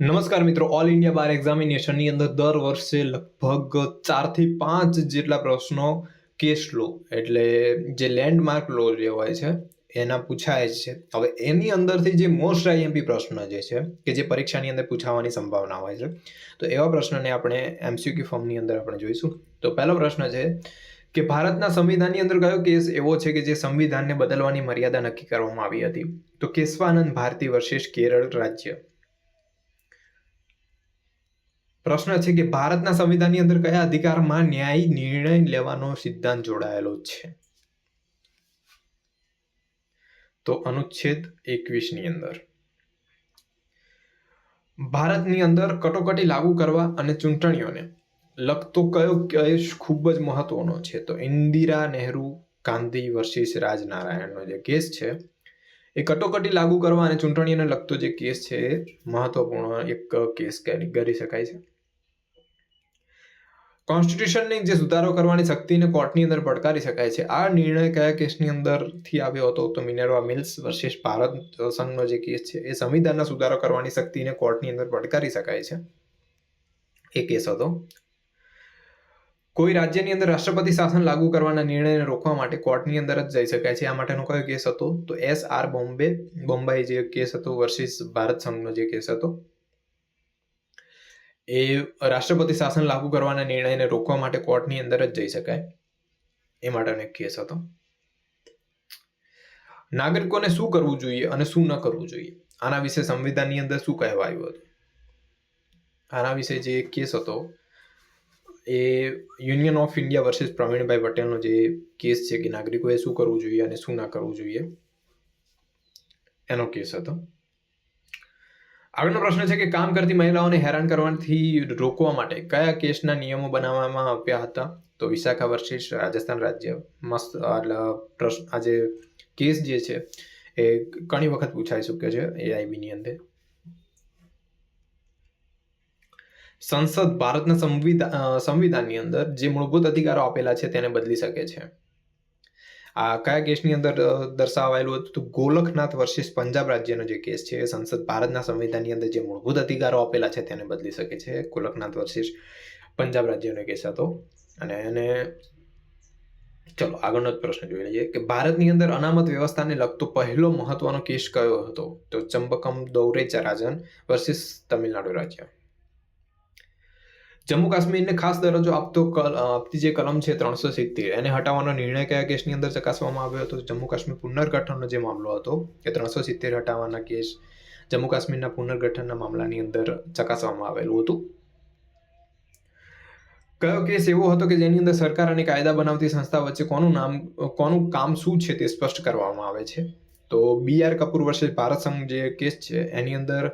નમસ્કાર મિત્રો all India બાર એક્ઝામિનેશનની અંદર દર વર્ષે લગભગ ચારથી પાંચ જેટલા પ્રશ્નો કેસ લો. એટલે જે લેન્ડમાર્ક લો જે હોય છે, એના પૂછાય છે. હવે એની અંદરથી જે મોસ્ટ આઈએમપી પ્રશ્ન જે છે, કે જે પરીક્ષાની અંદર પૂછાવાની સંભાવના હોય છે, તો એવા પ્રશ્નને આપણે એમસીક્યુ ફોર્મની અંદર આપણે જોઈશું. તો પહેલો પ્રશ્ન છે કે ભારતના સંવિધાનની અંદર કયો કેસ એવો છે કે જે સંવિધાનને બદલવાની મર્યાદા નક્કી કરવામાં આવી હતી? તો કેશવાનંદ ભારતી વર્સિસ કેરળ રાજ્ય. પ્રશ્ન છે કે ભારતના સંવિધાનની અંદર કયા અધિકારમાં ન્યાયી નિર્ણય લેવાનો સિદ્ધાંત જોડાયેલો છે? તો અનુચ્છેદ એકવીસની અંદર. ભારતની અંદર કટોકટી લાગુ કરવા અને ચૂંટણીઓને લગતો કયો કેસ ખૂબ જ મહત્વનો છે? તો ઇન્દિરા નહેરુ ગાંધી વર્સિસ રાજનારાયણનો જે કેસ છે, એ કટોકટી લાગુ કરવા અને ચૂંટણીઓને લગતો જે કેસ છે, એ મહત્વપૂર્ણ એક કેસ કરી શકાય છે. કોન્સ્ટિટ્યુશનની જે સુધારો કરવાની શક્તિને કોર્ટની અંદર પડકારી શકાય છે. આ નિર્ણય કયા કેસની અંદરથી આવ્યો હતો? તો મિનરવા મિલ્સ વર્સિસ ભારત સંઘનો જે કેસ છે, એ સંવિધાનના સુધારો કરવાની શક્તિને કોર્ટની અંદર પડકારી શકાય છે. એ કેસ હતો. કોઈ રાજ્યની અંદર રાષ્ટ્રપતિ શાસન લાગુ કરવાના નિર્ણયને રોકવા માટે કોર્ટની અંદર જ જઈ શકાય છે. આ માટેનો કયો કેસ હતો? તો એસ આર બોમ્બે બોમ્બાઈ જે કેસ હતો વર્સિસ ભારત સંઘનો જે કેસ હતો. એ રાષ્ટ્રપતિ શાસન લાગુ કરવાના નિર્ણયને રોકવા માટે કોર્ટની અંદર જ જઈ શકાય. એ માટેનો એક કેસ હતો. નાગરિકોને શું કરવું જોઈએ અને શું ન કરવું જોઈએ? આના વિશે સંવિધાનની અંદર શું કહેવાયું હતું? આના વિશે જે કેસ હતો, એ union of India versus Pravinbhai પટેલનો જે કેસ છે કે નાગરિકોએ શું કરવું જોઈએ અને શું ના કરવું જોઈએ, એનો કેસ હતો. આગળનો પ્રશ્ન છે કે કામ કરતી મહિલાઓને હેરાન કરવાથી રોકવા માટે કયા કેસના નિયમો બનાવવામાં આવ્યા હતા? તો વિશાખા વર્સિસ, રાજસ્થાન રાજ્ય, મસ્ત, એટલે પ્રશ્ન આજે કેસ જે છે, એ ઘણી વખત પૂછાઈ ચૂક્યો છે એઆઈબીની અંદર. સંસદ, ભારતના સંવિધાન સંવિધાનની અંદર જે મૂળભૂત અધિકારો આપેલા છે તેને બદલી શકે છે. આ કયા કેસની અંદર દર્શાવાયેલું હતું? તો ગોલખનાથ વર્સિસ પંજાબ રાજ્યનો જે કેસ છે સંસદ ભારતના સંવિધાનની અંદર જે મૂળભૂત અધિકારો આપેલા છે, તેને બદલી શકે છે. ગોલકનાથ વર્સિસ પંજાબ રાજ્યનો કેસ હતો. અને એને, ચલો, આગળનો જ પ્રશ્ન જોઈ લઈએ કે ભારતની અંદર અનામત વ્યવસ્થાને લગતો પહેલો મહત્વનો કેસ કયો હતો? તો ચંબકમ દૌરે ચરાજન વર્સિસ તમિલનાડુ રાજ્ય. જમ્મુ કાશ્મીરને ખાસ દરજ્જો આપતો આપતી જે કલમ છે ત્રણસો સિત્તેર, એને હટાવવાનો નિર્ણય કયા કેસની અંદર ચકાસવામાં આવ્યો હતો? જમ્મુ કાશ્મીર પુનર્ગઠનનો જે મામલો હતો, એ ત્રણસો સિત્તેર હટાવવાના કેસ જમ્મુ કાશ્મીરના પુનર્ગઠનના મામલાની અંદર ચકાસવામાં આવેલું હતું. કયો કેસ એવો હતો કે જેની અંદર સરકાર અને કાયદા બનાવતી સંસ્થા વચ્ચે કોનું નામ, કોનું કામ શું છે તે સ્પષ્ટ કરવામાં આવે છે? તો બી આર કપૂર વર્ષે ભારત સંઘ જે કેસ છે, એની અંદર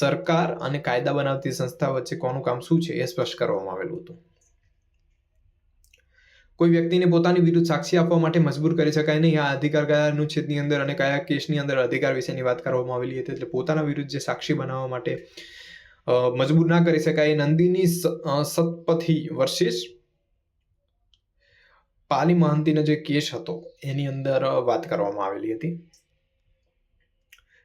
સરકાર અને કાયદા બનાવતી સંસ્થા વચ્ચે કોનું કામ શું છે એ સ્પષ્ટ કરવામાં આવેલું હતું. કોઈ વ્યક્તિને પોતાની વિરુદ્ધ સાક્ષી આપવા માટે મજબૂર કરી શકાય નહીં. આ અધિકાર કયા અનુચ્છેદની અંદર અને કયા કેસની અંદર અધિકાર વિશેની વાત કરવામાં આવેલી હતી એટલે પોતાના વિરુદ્ધ જે સાક્ષી બનાવવા માટે મજબૂર ના કરી શકાય. નંદીની સતપથી વર્ષિસ પાલી મહંતીનો જે કેસ હતો, એની અંદર વાત કરવામાં આવેલી હતી.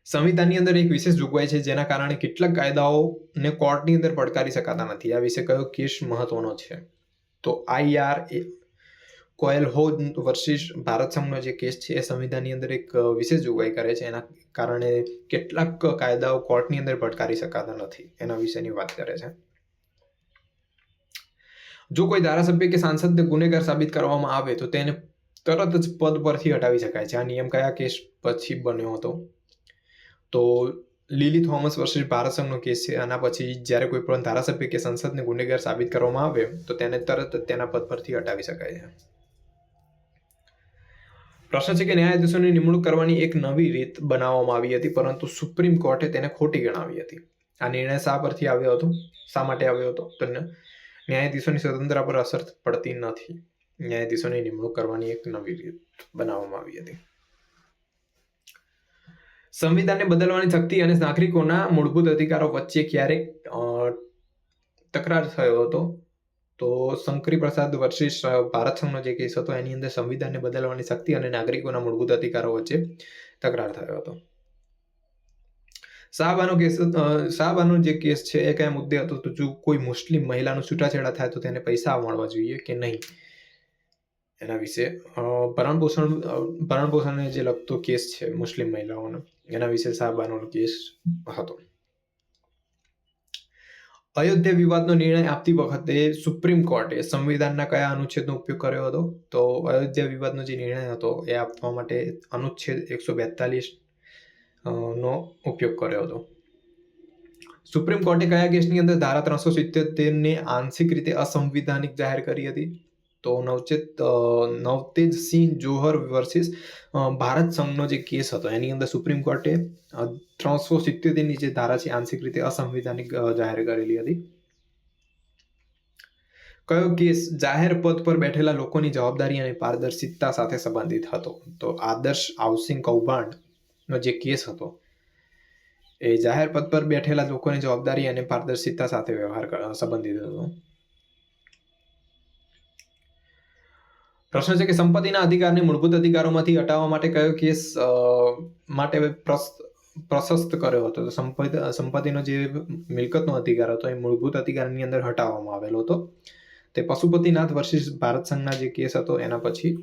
સંવિધાનની અંદર એક વિશેષ જોગવાઈ છે જેના કારણે કેટલાક કાયદાઓને કોર્ટની અંદર પડકારી શકાતા નથી. આ વિશે કયો કેસ મહત્વનો છે? તો આઈઆર એ કોયલ હો વર્સિસ ભારત સંઘનો જે કેસ છે એ સંવિધાનની અંદર એક વિશેષ જોગવાઈ કરે છે. એના કારણે કેટલાક કાયદાઓ કોર્ટની અંદર પડકારી શકાતા નથી. એના વિશેની વાત કરે છે. જો કોઈ ધારાસભ્ય કે સાંસદને ગુનેગાર સાબિત કરવામાં આવે તો તેને તરત જ પદ પરથી હટાવી શકાય છે. આ નિયમ કયા કેસ પછી બન્યો હતો? તો લીલી થોમસ વર્સિસ ભારત સંઘનો કેસ છે. આના પછી જ્યારે કોઈ પણ ધારાસભ્ય કે સંસદને ગુનેગાર સાબિત કરવામાં આવે, તો તેને તરત તેના પદ પરથી હટાવી શકાય છે. પ્રશ્ન છે કે ન્યાયાધીશોની નિમણૂક કરવાની એક નવી રીત બનાવવામાં આવી હતી, પરંતુ સુપ્રીમ કોર્ટે તેને ખોટી ગણાવી હતી. આ નિર્ણય શા પરથી આવ્યો હતો? શા માટે આવ્યો હતો? તો ન્યાયાધીશોની સ્વતંત્રતા પર અસર પડતી નથી. ન્યાયાધીશોની નિમણૂક કરવાની એક નવી રીત બનાવવામાં આવી હતી. સંવિધાનને બદલવાની શક્તિ અને નાગરિકોના મૂળભૂત અધિકારો વચ્ચે ક્યારેક તકરાર થયો હતો. તો શંકરી પ્રસાદ વર્સિસ ભારત સંઘનો જે કેસ હતો એની અંદર સંવિધાનને બદલવાની શક્તિ અને નાગરિકોના મૂળભૂત અધિકારો વચ્ચે તકરાર થયો હતો. શાહબાનો કેસ શાહબાનો જે કેસ છે એ કયા મુદ્દે હતો તો જો કોઈ મુસ્લિમ મહિલાનું છૂટાછેડા થાય તો તેને પૈસા મળવા જોઈએ કે નહીં? એના વિશે ભરણપોષણ ભરણ પોષણ અ, ભરણ પોષણને જે લગતો કેસ છે મુસ્લિમ મહિલાઓનો. એના વિશે શાહબાનો કેસ હતો અયોધ્યા વિવાદનો નિર્ણય આપતી વખતે સુપ્રીમ કોર્ટે સંવિધાનના કયા અનુચ્છેદનો ઉપયોગ કર્યો હતો? તો અયોધ્યા વિવાદનો જે નિર્ણય હતો એ આપવા માટે અનુચ્છેદ એકસો બેતાલીસ નો ઉપયોગ કર્યો હતો. સુપ્રીમ કોર્ટે કયા કેસની અંદર ધારા ત્રણસો સિત્યોતેરને આંશિક રીતે અસંવિધાનિક જાહેર કરી હતી? તો નવચેત નવતેજ સિંહ જોહર વર્સિસ ભારત સંઘનો જે કેસ હતો, એની અંદર સુપ્રીમ કોર્ટે ત્રણસો સિત્યોતેરની જે ધારા છે આંશિક રીતે અસંવિધાનિક જાહેર કરેલી હતી. કયો કેસ જાહેર પદ પર બેઠેલા લોકોની જવાબદારી અને પારદર્શિતા સાથે સંબંધિત હતો? તો આદર્શ હાઉસિંગ કૌભાંડ નો જે કેસ હતો, એ જાહેર પદ પર બેઠેલા લોકોની જવાબદારી અને પારદર્શિતા સાથે વ્યવહાર સંબંધિત હતો. પ્રશ્ન છે કે સંપત્તિના અધિકારને મૂળભૂત અધિકારોમાંથી હટાવવા માટે કયો કેસ માટે પ્રશસ્ત કર્યો હતો? તો સંપત્તિ, સંપત્તિનો જે મિલકતનો અધિકાર હતો, એ મૂળભૂત અધિકારની અંદર હટાવવામાં આવેલો હતો. તે પશુપતિનાથ વર્ષિસ ભારત સંઘના જે કેસ હતો, એના પછી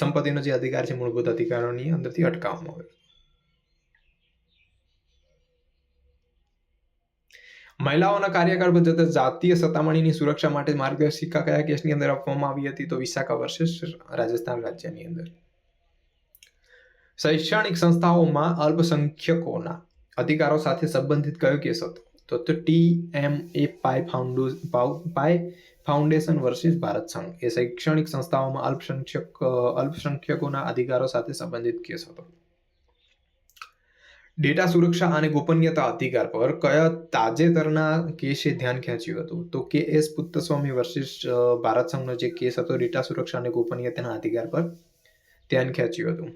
સંપત્તિનો જે અધિકાર છે, મૂળભૂત અધિકારોની અંદરથી અટકાવવામાં આવેલો મહિલાઓના કાર્યકાળ પર જતા જાતીય સતામણીની સુરક્ષા માટે માર્ગદર્શિકા કયા કેસની અંદર આપવામાં આવી હતી તો વિશાખા વર્ષે રાજસ્થાન રાજ્યની અંદર. શૈક્ષણિક સંસ્થાઓમાં અલ્પસંખ્યકોના અધિકારો સાથે સંબંધિત કયો કેસ હતો? તો ટી એમ એ પાય ફાઉન્ડો પાય ફાઉન્ડેશન વર્સિસ ભારત સંઘ. એ શૈક્ષણિક સંસ્થાઓમાં અલ્પસંખ્યક, અલ્પસંખ્યકોના અધિકારો સાથે સંબંધિત કેસ હતો. ડેટા સુરક્ષા અને ગોપનીયતા અધિકાર પર કયા તાજેતરના કેસે ધ્યાન ખેંચ્યું હતું? તો K S Puttaswamy versus Bharat સંઘનો જે કેસ હતો ડેટા સુરક્ષા અને ગોપનીયતાના અધિકાર પર ધ્યાન ખેંચ્યું હતું?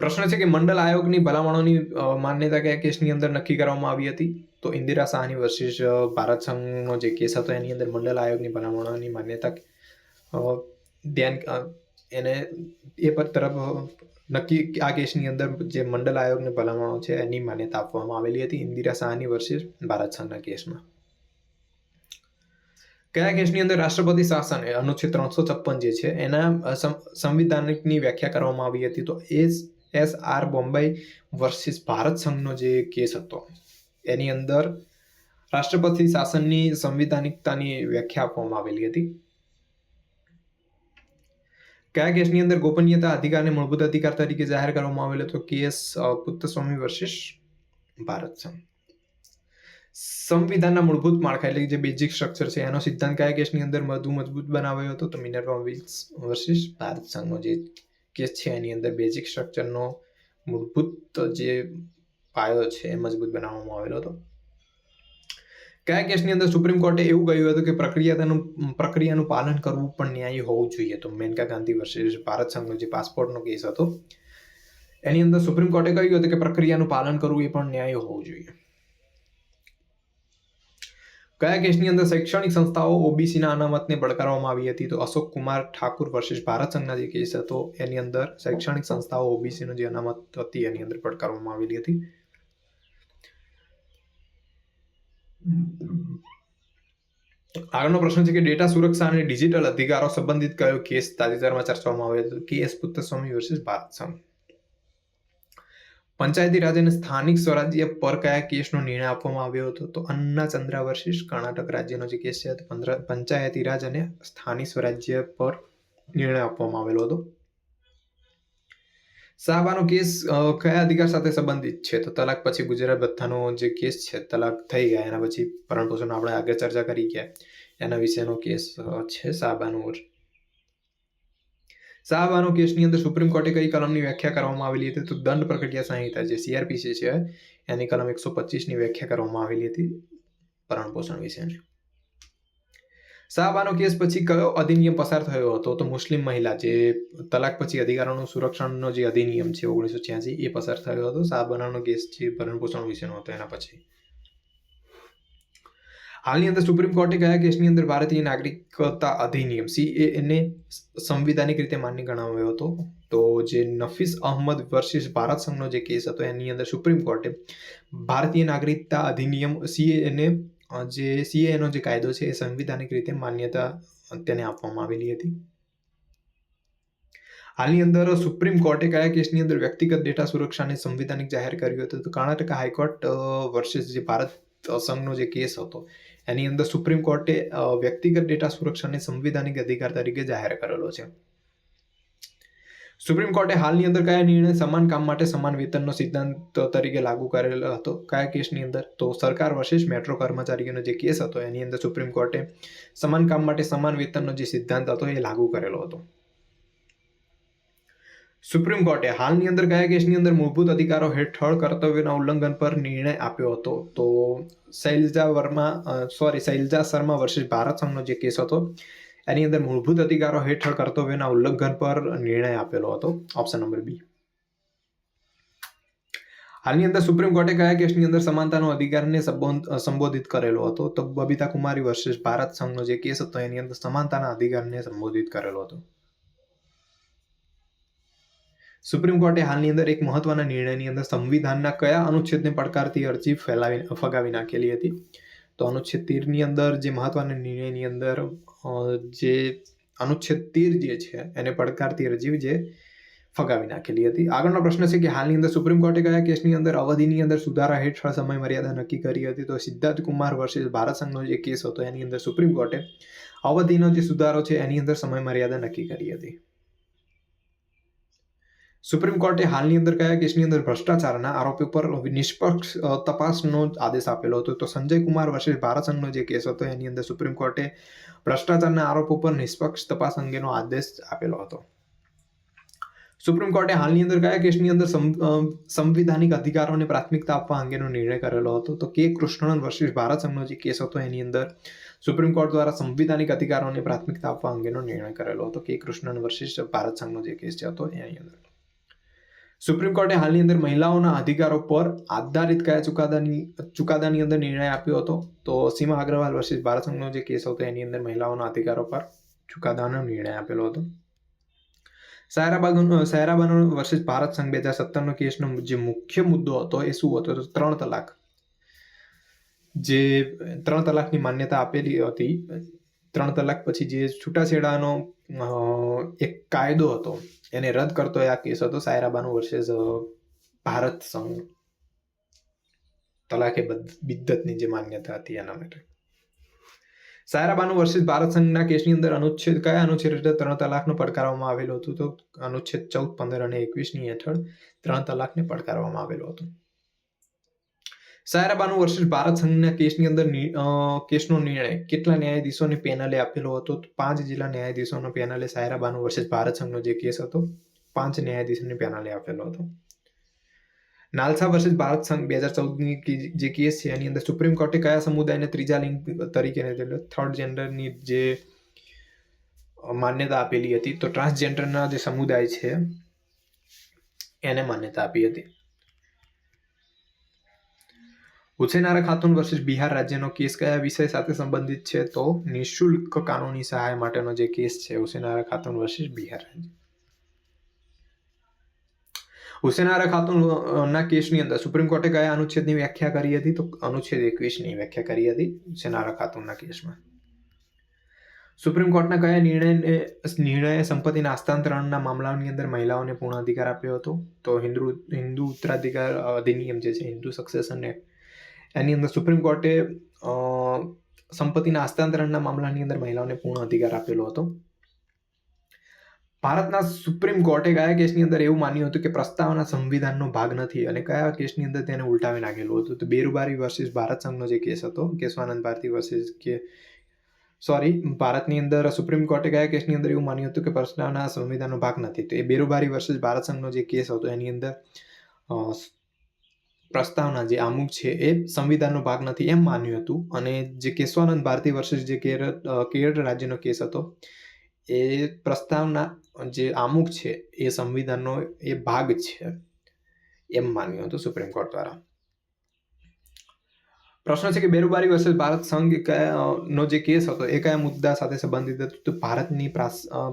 પ્રશ્ન છે કે મંડળ આયોગની ભલામણોની માન્યતા કયા કેસની અંદર નક્કી કરવામાં આવી હતી? તો ઇન્દિરા શાહની વર્સિસ ભારત સંઘનો જે કેસ હતો, એની અંદર મંડળ આયોગની ભલામણોની માન્યતા ધ્યાન એને એ પર તરફ નક્કી આ કેસની અંદર જે મંડળ આયોગની ભલામણો છે એની માન્યતા આપવામાં આવેલી હતી ઇન્દિરા શાહની વર્સિસ ભારત સંઘના કેસમાં. કયા કેસની અંદર રાષ્ટ્રપતિ શાસન અનુચ્છેદ ત્રણસો છપ્પન જે છે, એના સંવિધાનિકની વ્યાખ્યા કરવામાં આવી હતી, તો S S R Bommai versus Bharat સંઘનો જે કેસ હતો, એની અંદર રાષ્ટ્રપતિ શાસનની સંવિધાનિકતાની વ્યાખ્યા આપવામાં આવેલી હતી. કયા કેસની અંદર ગોપનીયતા અધિકારને મૂળભૂત અધિકાર તરીકે જાહેર કરવામાં આવેલો તો કેસ અ, પુત્તસ્વામી વર્સિસ ભારત સંવિધાનના મૂળભૂત માળખા એટલે જે બેઝિક સ્ટ્રક્ચર છે એનો સિદ્ધાંત કયા કેસની અંદર વધુ મજબૂત બનાવ્યો હતો? તો મિનરવા વિલ્સ વર્સિસ ભારત સંઘનો જે કેસ છે એની અંદર બેઝિક સ્ટ્રક્ચરનો મૂળભૂત જે પાયો છે એ મજબૂત બનાવવામાં આવેલો હતો. કયા કેસની અંદર સુપ્રીમ કોર્ટે એવું કહ્યું હતું કે પ્રક્રિયાનું પ્રક્રિયાનું પાલન કરવું પણ ન્યાયી હોવું જોઈએ? તો મેનકા ગાંધી વર્ષે ભારત સંઘનો જે પાસપોર્ટનો કેસ હતો, એની અંદર સુપ્રીમ કોર્ટે કહ્યું હતું કે પ્રક્રિયાનું પાલન કરવું એ પણ ન્યાયી હોવું જોઈએ. કયા કેસની અંદર શૈક્ષણિક સંસ્થાઓ ઓબીસીના અનામતને પડકારવામાં આવી હતી? તો અશોક કુમાર ઠાકુર વર્ષિષ ભારત સંઘના જે કેસ હતો, એની અંદર શૈક્ષણિક સંસ્થાઓ ઓબીસીનો જે અનામત હતી, એની અંદર પડકારવામાં આવેલી હતી. આગળનો પ્રશ્ન છે કે ડેટા સુરક્ષા અને ડિજિટલ અધિકારો સંબંધિત કયો કેસ તાજેતરમાં ચર્ચવામાં આવ્યો હતો? કેસ પુત્તસ્વામી વર્સિસ ભારત સંઘ પંચાયતી રાજ અને સ્થાનિક સ્વરાજ્ય પર કયા કેસનો નિર્ણય આપવામાં આવ્યો હતો? તો અન્ના ચંદ્રા વર્સિસ કર્ણાટક રાજ્યનો જે કેસ છે પંચાયતી રાજ અને સ્થાનિક સ્વરાજ્ય પર નિર્ણય આપવામાં આવેલો હતો. સાહબાનો કેસ કયા અધિકાર સાથે સંબંધિત છે? તો તલાક પછી ગુજરાત બધાનો જે કેસ છે, તલાક થઈ ગયા, એના પછી ભરણ પોષણ આપણે આગળ ચર્ચા કરી ગયા. એના વિશેનો કેસ છે સાહબાનો સાહબાનો કેસની અંદર સુપ્રીમ કોર્ટે કઈ કલમની વ્યાખ્યા કરવામાં આવેલી હતી? તો દંડ પ્રક્રિયા સંહિતા જે સીઆરપીસી છે, એની કલમ એકસો પચીસની વ્યાખ્યા કરવામાં આવેલી હતી, ભરણ પોષણ વિશેની. સાહબાનો કેસ પછી કયો અધિનિયમ પસાર થયો હતો? તો મુસ્લિમ મહિલા જે તલાક પછી અધિકારોનું સુરક્ષણનો જે અધિનિયમ છે ઓગણીસો છ્યાસી, એ પસાર થયો હતો. સાહબાનો કેસ જે ભરણ પોષણ વિશેનો હતો, એના પછી. હાલની અંદર સુપ્રીમ કોર્ટે કયા કેસની અંદર ભારતીય નાગરિકતા અધિનિયમ સી એને સંવિધાનિક રીતે માન્ય ગણાવ્યો હતો? તો જે નફીસ અહમદ વર્સિસ ભારત સંઘનો જે કેસ હતો, એની અંદર સુપ્રીમ કોર્ટે ભારતીય નાગરિકતા અધિનિયમ સીએને જે સીએનો જે કાયદો છે એ સંવિધાનિક રીતે માન્યતા તેને આપવામાં આવેલી હતી. હાલની અંદર સુપ્રીમ કોર્ટે કયા કેસની અંદર વ્યક્તિગત ડેટા સુરક્ષાને સંવિધાનિક જાહેર કર્યું હતું તો કર્ણાટક હાઈકોર્ટ વર્ષે જે ભારત સંઘનો જે કેસ હતો, એની અંદર સુપ્રીમ કોર્ટે વ્યક્તિગત ડેટા સુરક્ષાને સંવિધાનિક અધિકાર તરીકે જાહેર કરેલો છે. સુપ્રીમ કોર્ટે હાલની અંદર કયા નિર્ણય સમાન કામ માટે સમાન વેતનનો સિદ્ધાંત તરીકે લાગુ કરેલો હતો? કયા કેસની અંદર? તો સરકાર વર્સિસ મેટ્રો કર્મચારીઓનો જે કેસ હતો, એની અંદર સુપ્રીમ કોર્ટે સમાન કામ માટે સમાન વેતનનો જે સિદ્ધાંત હતો, એ લાગુ કરેલો હતો. સુપ્રીમ કોર્ટે હાલની અંદર કયા કેસની અંદર મૂળભૂત અધિકારો હેઠળ કર્તવ્યના ઉલ્લંઘન પર નિર્ણય આપ્યો હતો? તો શૈલજા વર્મા સોરી શૈલજા શર્મા વર્સિસ ભારત સંઘનો જે કેસ હતો એની અંદર મૂળભૂત અધિકારો હેઠળ કર્તવ્યના ઉલ્લંઘન પર નિર્ણય આપેલો હતો. ઓપ્શન નંબર બી હાલની અંદર સુપ્રીમ કોર્ટે કયા કેસની અંદર સમાનતાનો અધિકારને સંબોધિત કરેલો હતો? તો બબીતા કુમારી વર્સિસ ભારત સંઘનો જે કેસ હતો, એની અંદર સમાનતાના અધિકારને સંબોધિત કરેલો હતો. સુપ્રીમ કોર્ટે હાલની અંદર એક મહત્વના નિર્ણયની અંદર સંવિધાનના કયા અનુચ્છેદને પડકારતી અરજી ફેલાવી, ફગાવી નાખેલી હતી? તો અનુચ્છેદ તેરની અંદર જે મહત્વના નિર્ણયની અંદર જે અનુચ્છેદ તેર જે છે, એને પડકારતી અરજી જે ફગાવી નાખેલી હતી. આગળનો પ્રશ્ન છે કે હાલની અંદર સુપ્રીમ કોર્ટે કયા કેસની અંદર અવધિની અંદર સુધારા હેઠળ સમય મર્યાદા નક્કી કરી હતી? તો સિદ્ધાર્થ કુમાર વર્ષે ભારત સંઘનો જે કેસ હતો, એની અંદર સુપ્રીમ કોર્ટે અવધિનો જે સુધારો છે, એની અંદર સમય મર્યાદા નક્કી કરી હતી. સુપ્રીમ કોર્ટે હાલની અંદર કયા કેસની અંદર ભ્રષ્ટાચારના આરોપી પર નિષ્પક્ષ તપાસનો આદેશ આપેલો હતો. તો સંજય કુમાર વર્સિસ ભારત સંઘનો જે કેસ હતો, એની અંદર સુપ્રીમ કોર્ટે ભ્રષ્ટાચારના આરોપો પર નિષ્પક્ષ તપાસ અંગેનો આદેશ આપેલો હતો. સુપ્રીમ કોર્ટે હાલની અંદર કયા કેસની અંદર સંવિધાનિક અધિકારોને પ્રાથમિકતા આપવા અંગેનો નિર્ણય કરેલો હતો? તો કે કૃષ્ણન વર્સિસ ભારત સંઘનો જે કેસ હતો, એની અંદર સુપ્રીમ કોર્ટ દ્વારા સંવિધાનિક અધિકારોને પ્રાથમિકતા આપવા અંગેનો નિર્ણય કરેલો હતો. કે કૃષ્ણન વર્સિસ ભારત સંઘનો જે કેસ હતો, એની અંદર. સુપ્રીમ કોર્ટે હાલની અંદર મહિલાઓના અધિકારો પર આધારિત કયા ચુકાદાની ચુકાદાની અંદર નિર્ણય આપ્યો હતો? તો સીમા અગ્રવાલ વર્સિસ ભારત સંઘનો જે કેસ હતો, એની અંદર મહિલાઓના અધિકારો પર ચુકાદાનો નિર્ણય આપેલો હતો. સાયરાબાગનો સાયરાબાનો વર્સિસ ભારત સંઘ બે હજાર સત્તરનો કેસનો જે મુખ્ય મુદ્દો હતો, એ શું હતો? તો ત્રણ તલાક. જે ત્રણ તલાકની માન્યતા આપેલી હતી. ત્રણ તલાક પછી જે છૂટાછેડાનો એક કાયદો હતો. એને રદ કરતો આ કેસ હતો સાયરાબાનુ વર્સેસ ભારત સંઘ. તલાકે બિદ્દતની જે માન્યતા હતી એના માટે. સાયરાબાનુ વર્સિસ ભારત સંઘના કેસની અંદર અનુચ્છેદ, કયા અનુચ્છેદ હેઠળ ત્રણ તલાકનો પડકારવામાં આવેલો હતો તો અનુચ્છેદ ચૌદ, પંદર અને એકવીસની હેઠળ ત્રણ તલાકને પડકારવામાં આવેલો હતો. સાયરાબાનુ વર્સિસ ભારત સંઘના કેસની અંદર કેસનો નિર્ણય, કેટલા ન્યાયાધીશોની પેનલે આપેલો હતો? પાંચ જિલ્લા ન્યાયાધીશોનો પેનલે સાયરાબાનુ વર્સિસ ભારત સંઘનો જે કેસ હતો, પાંચ ન્યાયાધીશોની પેનલે આપેલો હતો. નાલસા વર્સિસ ભારત સંઘ બે હજાર ચૌદની જે કેસ છે, એની અંદર સુપ્રીમ કોર્ટે કયા સમુદાયને ત્રીજા લિંગ તરીકે થર્ડ જેન્ડરની જે માન્યતા આપેલી હતી, તો ટ્રાન્સજેન્ડરના જે સમુદાય છે, એને માન્યતા આપી હતી. હુસેનારા ખાતુન વર્સિસ બિહાર રાજ્યનો કેસ કયા વિષય સાથે સંબંધિત છે? તો નિઃશુલ્ક કાનૂની સહાય માટેનો જે કેસ છે હુસેનારા ખાતુન વર્સિસ બિહાર રાજ્ય. હુસેનારા ખાતુનના કેસની અંદર સુપ્રીમ કોર્ટે કયા અનુચ્છેદની વ્યાખ્યા કરી હતી? તો અનુચ્છેદ એકવીસની વ્યાખ્યા કરી હતી હુસેનારા ખાતુનના કેસમાં. સુપ્રીમ કોર્ટના કયા નિર્ણય નિર્ણયે સંપત્તિના હસ્તાંતરણના મામલાઓની અંદર મહિલાઓને પૂર્ણ અધિકાર આપ્યો હતો? તો હિન્દુ હિન્દુ ઉત્તરાધિકાર અધિનિયમ જે છે, હિન્દુ સક્સેશન એક્ટ એની અંદર સુપ્રીમ કોર્ટે સંપત્તિના હસ્તાંતરણના મામલાની અંદર મહિલાઓને પૂર્ણ અધિકાર આપેલો હતો. ભારતના સુપ્રીમ કોર્ટે કયા કેસની અંદર એવું માન્યું હતું કે પ્રસ્તાવના સંવિધાનનો ભાગ નથી અને કયા કેસની અંદર તેને ઉલટાવી નાખેલું હતું? તો બેરુબારી વર્સિસ ભારત સંઘનો જે કેસ હતો કેશવાનંદ ભારતી વર્સિસ કે સોરી ભારતની અંદર સુપ્રીમ કોર્ટે કયા કેસની અંદર એવું માન્યું હતું કે પ્રસ્તાવના સંવિધાનનો ભાગ નથી? તો એ બેરુબારી વર્સિસ ભારત સંઘનો જે કેસ હતો, એની અંદર પ્રસ્તાવના જે આમુખ છે એ સંવિધાનનો ભાગ નથી એમ માન્યું હતું. અને જે કેશવાનંદ ભારતી વર્ષે જે કેરળ કેરળ રાજ્યનો કેસ હતો, એ પ્રસ્તાવના જે આમુખ છે એ સંવિધાનનો એ ભાગ છે એમ માન્યું હતું સુપ્રીમ કોર્ટ દ્વારા. પ્રશ્ન છે કે બેરુબારી વર્ષે ભારત સંઘ નો જે કેસ હતો એ કયા મુદ્દા સાથે સંબંધિત હતો, તો ભારતની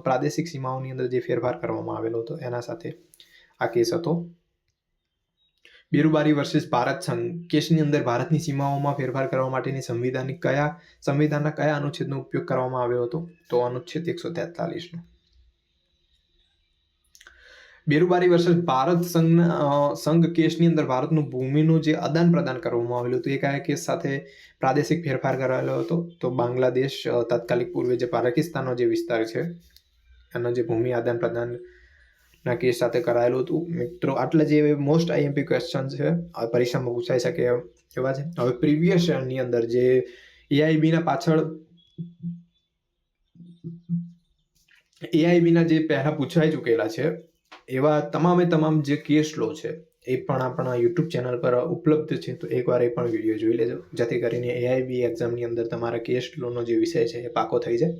પ્રાદેશિક સીમાઓની અંદર જે ફેરફાર કરવામાં આવેલો હતો, એના સાથે આ કેસ હતો. બેરુબારી વર્સેસ ભારત સંઘ. કેસની અંદર ભારતની સીમાઓમાં ફેરફાર કરવા માટેની સંવિધાનિક કયા સંવિધાનના કયા અનુચ્છેદનો ઉપયોગ કરવામાં આવ્યો હતો? તો અનુચ્છેદ એકસો તેતાલીસનો. બેરુબારી વર્ષે ભારત સંઘના અ, સંઘ કેસની અંદર ભારતનું ભૂમિનું જે આદાન પ્રદાન કરવામાં આવેલું હતું એ કયા કેસ સાથે પ્રાદેશિક ફેરફાર કરાયેલો હતો? તો બાંગ્લાદેશ તાત્કાલિક પૂર્વે જે પાકિસ્તાનનો જે વિસ્તાર છે એનો જે ભૂમિ આદાન પ્રદાન ના કેસ સાથે કરાયેલું હતું. મિત્રો, આટલા જે મોસ્ટ આઈએમપી ક્વેશ્ચન છે, આ પરીક્ષામાં પૂછાઈ શકે એવા છે. હવે પ્રીવિયસની અંદર જે એઆઈબીના પાછળ એઆઈબીના જે પહેલા પૂછાઈ ચૂકેલા છે, એવા તમામે તમામ જે કેસ લો છે, એ પણ આપણા યુટ્યુબ ચેનલ પર ઉપલબ્ધ છે. તો એકવાર એ પણ વીડિયો જોઈ લેજો. જેથી કરીને એઆઈબી એક્ઝામની અંદર તમારા કેસ લોનો જે વિષય છે, એ પાકો થઈ જાય.